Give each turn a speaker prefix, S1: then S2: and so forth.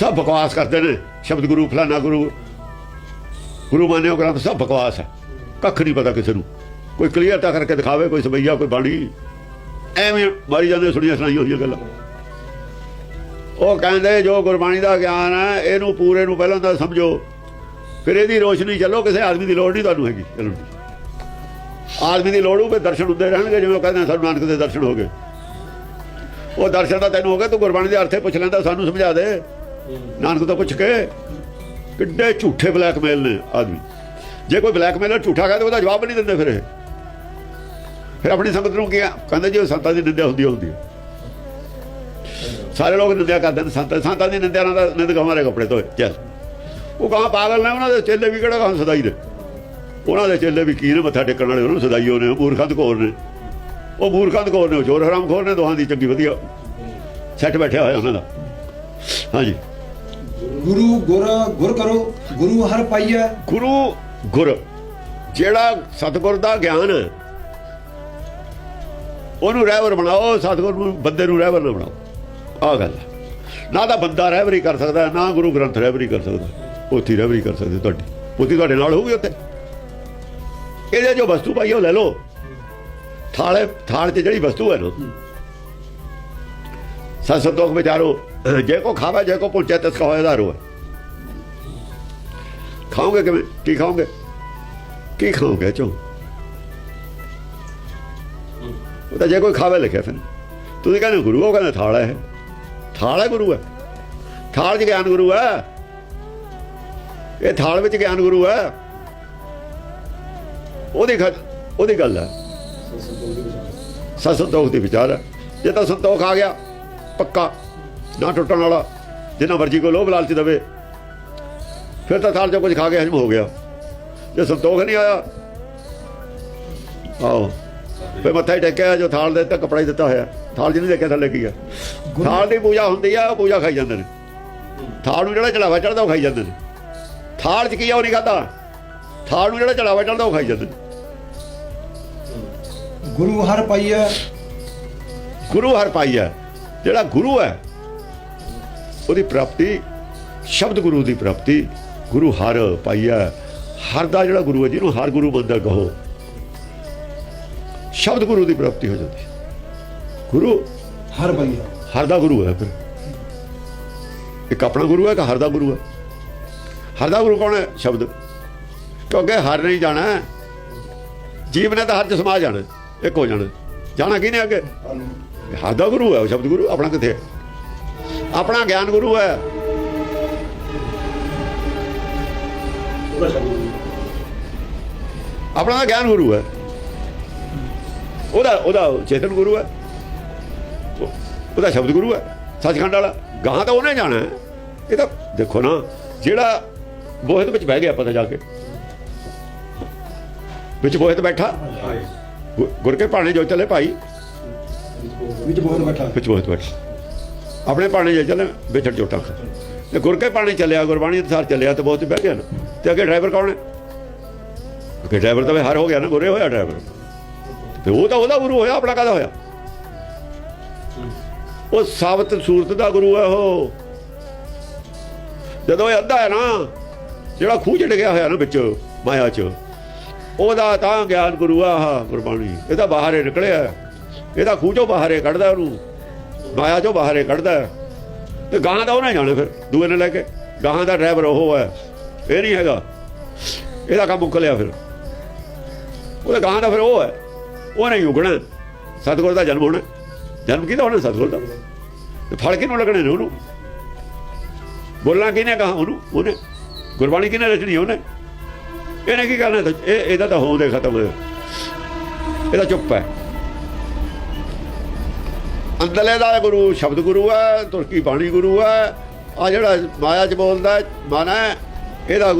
S1: ਸਭ ਬਕਵਾਸ ਕਰਦੇ ਨੇ ਸ਼ਬਦ ਗੁਰੂ ਫਲਾਣਾ ਗੁਰੂ। ਗੁਰੂ ਮਾਨਿਓ ਗ੍ਰੰਥ ਸਭ ਬਕਵਾਸ ਹੈ। ਕੱਖ ਨਹੀਂ ਪਤਾ ਕਿਸੇ ਨੂੰ। ਕੋਈ ਕਲੀਅਰ ਤਾਂ ਕਰਕੇ ਦਿਖਾਵੇ ਕੋਈ ਸਬਈਆ ਕੋਈ ਬਾਣੀ। ਐਵੇਂ ਮਾਰੀ ਜਾਂਦੇ ਸੁਣੀਆਂ ਸੁਣਾਈਆਂ ਹੋਈਆਂ ਗੱਲਾਂ। ਉਹ ਕਹਿੰਦੇ ਜੋ ਗੁਰਬਾਣੀ ਦਾ ਗਿਆਨ ਹੈ ਇਹਨੂੰ ਪੂਰੇ ਨੂੰ ਪਹਿਲਾਂ ਤਾਂ ਸਮਝੋ। ਫਿਰ ਇਹਦੀ ਰੋਸ਼ਨੀ ਚੱਲੋ ਕਿਸੇ ਆਦਮੀ ਦੀ ਲੋੜ ਨਹੀਂ ਤੁਹਾਨੂੰ ਹੈਗੀ ਚੱਲਣ ਆਦਮੀ ਦੀ ਲੋੜ ਹੋਵੇ ਦਰਸ਼ਨ ਹੁੰਦੇ ਰਹਿਣਗੇ ਜਿਵੇਂ ਕਹਿੰਦੇ ਆ, ਸਾਨੂੰ ਨਾਨਕ ਦੇ ਦਰਸ਼ਨ ਹੋ ਗਏ। ਉਹ ਦਰਸ਼ਨ ਤਾਂ ਤੈਨੂੰ ਹੋ ਗਿਆ ਤੂੰ ਗੁਰਬਾਣੀ ਦੇ ਅਰਥੇ ਪੁੱਛ ਲੈਂਦਾ ਸਾਨੂੰ ਸਮਝਾ ਦੇ। ਨਾਨਕ ਤੋਂ ਪੁੱਛ ਕੇ ਕਿੱਡੇ ਝੂਠੇ ਬਲੈਕਮੇਲ ਨੇ ਆਦਮੀ। ਜੇ ਕੋਈ ਬਲੈਕਮੇਲਰ ਝੂਠਾ ਕਹਿੰਦਾ ਉਹਦਾ ਜਵਾਬ ਨਹੀਂ ਦਿੰਦੇ ਫਿਰ ਇਹ। ਫਿਰ ਆਪਣੀ ਸੰਗਤ ਨੂੰ ਕੀ ਆ? ਕਹਿੰਦੇ ਜੀ ਉਹ ਸੰਤਾਂ ਦੀ ਨਿੰਦਿਆ ਹੁੰਦੀ ਹੁੰਦੀ ਸਾਰੇ ਲੋਕ ਨਿੰਦਿਆ ਕਰਦੇ ਨੇ ਸੰਤਾਂ ਸੰਤਾਂ ਦੀ ਨਿੰਦਿਆ ਨਾਲ ਤਾਂ ਨਿੰਦਕ ਕੱਪੜੇ ਧੋਏ, ਚੱਲ। ਉਹ ਕਹਾਂ ਪਾਗਲ ਨੇ, ਉਹਨਾਂ ਦੇ ਚੇਲੇ ਵੀ ਕਿਹੜਾ ਕਹਾਂ ਸਦਾਈ ਨੇ? ਉਹਨਾਂ ਦੇ ਚੇਲੇ ਵੀ ਕੀ ਨੇ, ਮੱਥਾ ਟੇਕਣ ਵਾਲੇ, ਉਹਨਾਂ ਸਦਾਈਓ ਨੇ ਮੂਰਖਾਂ ਦੇ ਕੋਰ ਨੇ। ਉਹ ਮੂਰਖਾਂ ਦੇ ਕੋਰ ਨੇ, ਉਹ ਚੋਰ ਹਰਾਮ ਖੋਰ ਨੇ, ਦੋਹਾਂ ਦੀ ਚੰਗੀ ਵਧੀਆ। ਸੈੱਟ ਬੈਠਿਆ ਹੋਇਆ ਉਹਨਾਂ ਦਾ। ਹਾਂਜੀ।
S2: ਗੁਰੂ ਗੁਰ ਗੁਰ ਕਰੋ ਗੁਰੂ ਹਰ ਪਾਈਐ।
S1: ਗੁਰੂ ਗੁਰ ਜਿਹੜਾ ਸਤਿਗੁਰ ਦਾ ਗਿਆਨ ਹੈ, ਉਹਨੂੰ ਰਹਿਬਰ ਬਣਾਓ ਸਤਿਗੁਰ ਨੂੰ ਬੰਦੇ ਨੂੰ ਰਹਿਬਰ ਨਾ ਬਣਾਓ। ਆਹ ਗੱਲ ਨਾ ਤਾਂ ਬੰਦਾ ਰਹਿਬਰੀ ਕਰ ਸਕਦਾ ਨਾ ਗੁਰੂ ਗ੍ਰੰਥ ਰਹਿਬਰੀ ਕਰ ਸਕਦਾ। ਪੋਥੀ ਰਹਿਬਰੀ ਕਰ ਸਕਦੇ ਤੁਹਾਡੀ। ਪੋਥੀ ਤੁਹਾਡੇ ਨਾਲ ਹੋਊਗੀ ਉੱਥੇ। ਇਹਦੇ ਜੋ ਵਸਤੂ ਪਾਈ ਉਹ ਲੈ ਲਓ। ਥਾਲੇ ਥਾਲ 'ਚ ਜਿਹੜੀ ਵਸਤੂ ਹੈ ਨਾ ਜੇ ਕੋ ਖਾਵੇ ਜੇ ਕੋ ਪੁੱਛੇ ਤਿਸ ਕਾ ਹੋਇਦਾ ਰੋ ਖਾਓਗੇ ਕਿਵੇਂ ਕੀ ਖਾਓਗੇ ਕੀ ਖਾਓਗੇ ਚੋ ਉਹ ਤਾਂ ਜੇ ਕੋਈ ਖਾਵੇ ਲਿਖਿਆ ਫਿਰ ਤੁਸੀਂ ਕਹਿੰਦੇ ਗੁਰੂ ਉਹ ਕਹਿੰਦਾ ਥਾਲ ਹੈ। ਥਾਲ ਗੁਰੂ ਹੈ ਥਾਲ 'ਚ ਗਿਆਨ ਗੁਰੂ ਹੈ ਇਹ ਥਾਲ ਵਿੱਚ ਗਿਆਨ ਗੁਰੂ ਹੈ ਉਹਦੀ ਉਹਦੀ ਗੱਲ ਹੈ ਸਤ ਸੰਤੋਖ ਦੀ ਵਿਚਾਰ ਹੈ ਜੇ ਤਾਂ ਸੰਤੋਖ ਆ ਗਿਆ ਪੱਕਾ। ਨਾ ਟੁੱਟਣ ਵਾਲਾ। ਜਿੰਨਾ ਮਰਜ਼ੀ ਕੋ ਲੋਭ ਲਾਲਚ ਦਵੇ। ਫਿਰ ਤਾਂ ਥਾਲ ਚੋਂ ਕੁਝ ਖਾ ਕੇ ਹਜਮ ਹੋ ਗਿਆ। ਜੇ ਸੰਤੋਖ ਨਹੀਂ ਆਇਆ ਆਓ ਫਿਰ ਮੱਥਾ ਹੀ ਟੇਕਿਆ ਜੋ ਥਾਲ ਦੇ ਦਿੱਤਾ ਕਪੜਾ ਹੀ ਦਿੱਤਾ ਹੋਇਆ। ਥਾਲ ਜਿਹਨੇ ਦੇਖਿਆ ਥੱਲੇ ਕੀ ਆ? ਥਾਲ ਦੀ ਪੂਜਾ ਹੁੰਦੀ ਆ ਉਹ ਪੂਜਾ ਖਾਈ ਜਾਂਦੇ ਨੇ। ਥਾਲ ਨੂੰ ਜਿਹੜਾ ਚੜਾਵਾ ਚੜਦਾ ਉਹ ਖਾਈ ਜਾਂਦੇ ਨੇ। ਥਾਲ 'ਚ ਕੀ ਆ ਉਹ ਨਹੀਂ ਖਾਦਾ ਥਾਲ ਨੂੰ ਜਿਹੜਾ ਚੜਾਵਾ ਚੜਦਾ ਉਹ ਖਾਈ ਜਾਂਦੇ ਨੇ।
S2: ਗੁਰੂ ਹਰ ਪਾਈਐ।
S1: ਗੁਰੂ ਹਰ ਪਾਈਆ ਜਿਹੜਾ ਗੁਰੂ ਹੈ ਉਹਦੀ ਪ੍ਰਾਪਤੀ ਸ਼ਬਦ ਗੁਰੂ ਦੀ ਪ੍ਰਾਪਤੀ ਗੁਰੂ ਹਰ ਪਾਈਆ ਹਰ ਦਾ ਜਿਹੜਾ ਗੁਰੂ ਹੈ ਜਿਹਨੂੰ ਹਰ ਗੁਰੂ ਬੰਦਾ ਕਹੋ ਸ਼ਬਦ ਗੁਰੂ ਦੀ ਪ੍ਰਾਪਤੀ ਹੋ ਜਾਂਦੀ ਹੈ। ਗੁਰੂ
S2: ਹਰ ਪਾਈਐ
S1: ਹਰ ਦਾ ਗੁਰੂ ਹੈ ਫਿਰ। ਇੱਕ ਆਪਣਾ ਗੁਰੂ ਹੈ ਕਿ ਹਰ ਦਾ ਗੁਰੂ ਹੈ। ਹਰ ਦਾ ਗੁਰੂ ਕੌਣ ਹੈ? ਸ਼ਬਦ। ਕਿਉਂਕਿ ਹਰ ਨਹੀਂ ਜਾਣਾ ਹੈ। ਜੀਵ ਨੇ ਤਾਂ ਹਰ ਚ ਸਮਾ ਜਾਣਾ ਇੱਕ ਹੋ ਜਾਣਾ। ਜਾਣਾ ਕਿਹਨੇ ਅੱਗੇ? ਦਾ ਗੁਰੂ ਹੈ ਉਹ ਸ਼ਬਦ ਗੁਰੂ ਆਪਣਾ ਕਿੱਥੇ ਆਪਣਾ ਗਿਆਨ ਗੁਰੂ ਹੈ। ਆਪਣਾ ਗਿਆਨ ਗੁਰੂ ਹੈ। ਉਹਦਾ ਉਹਦਾ ਚੇਤਨ ਗੁਰੂ ਹੈ। ਉਹ- ਉਹਦਾ ਸ਼ਬਦ ਗੁਰੂ ਹੈ ਸੱਚਖੰਡ ਵਾਲਾ। ਗਾਂ ਤਾਂ ਉਹਨੇ ਜਾਣਾ। ਇਹ ਤਾਂ ਦੇਖੋ ਨਾ ਜਿਹੜਾ ਬੋਹਿਤ ਵਿੱਚ ਬਹਿ ਗਿਆ ਪਤਾ ਜਾ ਕੇ। ਵਿੱਚ ਬੋਹਿਤ ਬੈਠਾ। ਗੁਰ ਕੇ ਪਾਣੇ ਜੋ ਚੱਲੇ ਭਾਈ।
S2: ਵਿੱਚ ਬਹੁਤ ਬੈਠਾ
S1: ਵਿੱਚ ਬਹੁਤ ਬੈਠਾ ਆਪਣੇ ਪਾਣੇ ਜੇ ਚੱਲੇ, ਵਿਛੜ ਚੋਟਾਂ ਤੇ ਗੁਰ ਕੇ ਪਾਣੇ ਚੱਲਿਆ, ਗੁਰਬਾਣੀ ਅਨੁਸਾਰ ਚੱਲਿਆ ਤੇ ਬਹੁਤ ਬਹਿ ਗਿਆ ਨਾ। ਤੇ ਅੱਗੇ ਡਰਾਈਵਰ ਕੌਣ ਹੈ? ਅੱਗੇ ਡਰਾਈਵਰ ਤਾਂ ਹਰ ਹੋ ਗਿਆ ਨਾ, ਗੁਰੇ ਹੋਇਆ ਡਰਾਈਵਰ ਤੇ ਉਹ ਤਾਂ ਉਹਦਾ ਗੁਰੂ ਹੋਇਆ, ਆਪਣਾ ਕਾਹਦਾ ਹੋਇਆ? ਉਹ ਸਾਬਤ ਸੂਰਤ ਦਾ ਗੁਰੂ ਹੈ ਉਹ। ਜਦੋਂ ਇਹ ਅੱਧਾ ਹੈ ਨਾ, ਜਿਹੜਾ ਖੂਹ ਚ ਡਿੱਗਿਆ ਹੋਇਆ ਨਾ ਵਿੱਚ, ਮਾਇਆ ਚ, ਉਹਦਾ ਤਾਂ ਗਿਆਨ ਗੁਰੂ ਆਹ ਗੁਰਬਾਣੀ। ਇਹ ਤਾਂ ਬਾਹਰ ਨਿਕਲਿਆ। ਇਹਦਾ ਖੂਹ ਚੋਂ ਬਾਹਰ ਕੱਢਦਾ ਉਹਨੂੰ, ਮਾਇਆ ਚੋਂ ਬਾਹਰ ਕੱਢਦਾ। ਤੇ ਗਾਂ ਦਾ ਉਹਨੇ ਜਾਣਾ ਫਿਰ, ਦੂਏ ਨੇ ਲੈ ਕੇ। ਗਾਂ ਦਾ ਡਰਾਈਵਰ ਉਹ ਹੈ, ਇਹ ਨਹੀਂ ਹੈਗਾ। ਇਹਦਾ ਕੰਮ ਮੁੱਕ ਲਿਆ ਫਿਰ। ਉਹਦਾ ਗਾਂ ਦਾ ਫਿਰ ਉਹ ਹੈ ਉਹਨੇ ਹੀ ਉਗਣਾ। ਸਤਿਗੁਰ ਦਾ ਜਨਮ ਹੋਣਾ। ਜਨਮ ਕਿਹਦਾ ਹੋਣਾ ਸਤਿਗੁਰ ਦਾ? ਤੇ ਫਲ ਕਿਹਨੂੰ ਲੱਗਣੇ ਨੇ ਉਹਨੂੰ? ਬੋਲਣਾ ਕਿਹਨੇ ਕਹਾ ਉਹਨੂੰ? ਉਹਨੇ। ਗੁਰਬਾਣੀ ਕਿਹਨੇ ਰਚਣੀ ਉਹਨੇ? ਇਹਨੇ ਕੀ ਕਰਨਾ? ਇਹ ਇਹਦਾ ਤਾਂ ਹੋਂਦੇ ਖਤਮ ਹੋਇਆ। ਇਹਦਾ ਚੁੱਪ ਹੈ। ਅੰਦਰਲੇ ਦਾ ਗੁਰੂ ਸ਼ਬਦ ਗੁਰੂ ਹੈ, ਤੁਰਕੀ ਬਾਣੀ ਗੁਰੂ ਹੈ। ਆ ਜਿਹੜਾ ਮਾਇਆ ਚ ਬੋਲਦਾ ਮਨ ਹੈ, ਇਹਦਾ